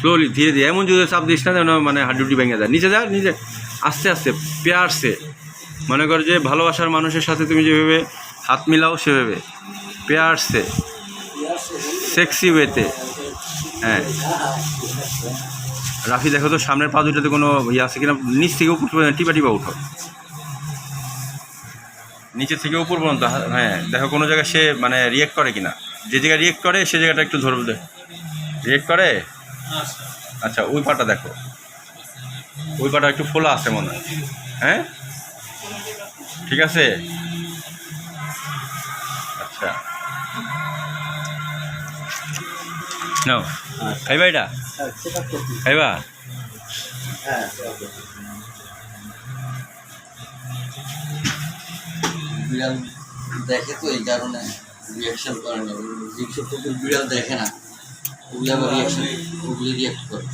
Slowly ধীরে ধীরে। এমন যদি চাপ দিস না, যেন মানে হাড্ডুটি ভেঙে যায়। নিচে যা, নিচে। আস্তে আস্তে, পেয়ারসে। মনে কর যে ভালোবাসার মানুষের সাথে তুমি যেভাবে হাত মিলাও, সেভাবে। পেয়ারসে। সেক্সি ওয়েতে হ্যাঁ। রাফি, দেখো তো, সামনের পা দুটাতে কোনো ইয়ে আছে কিনা? নিচ থেকে উপর পর্যন্ত, টিপা টিপা উঠো। নিচে থেকে উপর পর্যন্ত হ্যাঁ দেখো কোনো জায়গায় সে মানে রিয়েক্ট করে কিনা। যে জায়গায় রিয়েক্ট করে, সে জায়গাটা একটু ধরবে। রিয়েক্ট করে? আচ্ছা। ওই পাটা দেখো। ওই পাটা একটু ফোলা আছে মনে হয়। হ্যাঁ? ঠিক আছে? আচ্ছা। নাও। খাইবা এটা? খাইবা? বিড়াল দেখে তো এই কারণে রিয়াকশন করে না। বিড়াল দেখে না। ওগুলো আবার রিয়াকশন ওগুলি রিয়াক্ট করে।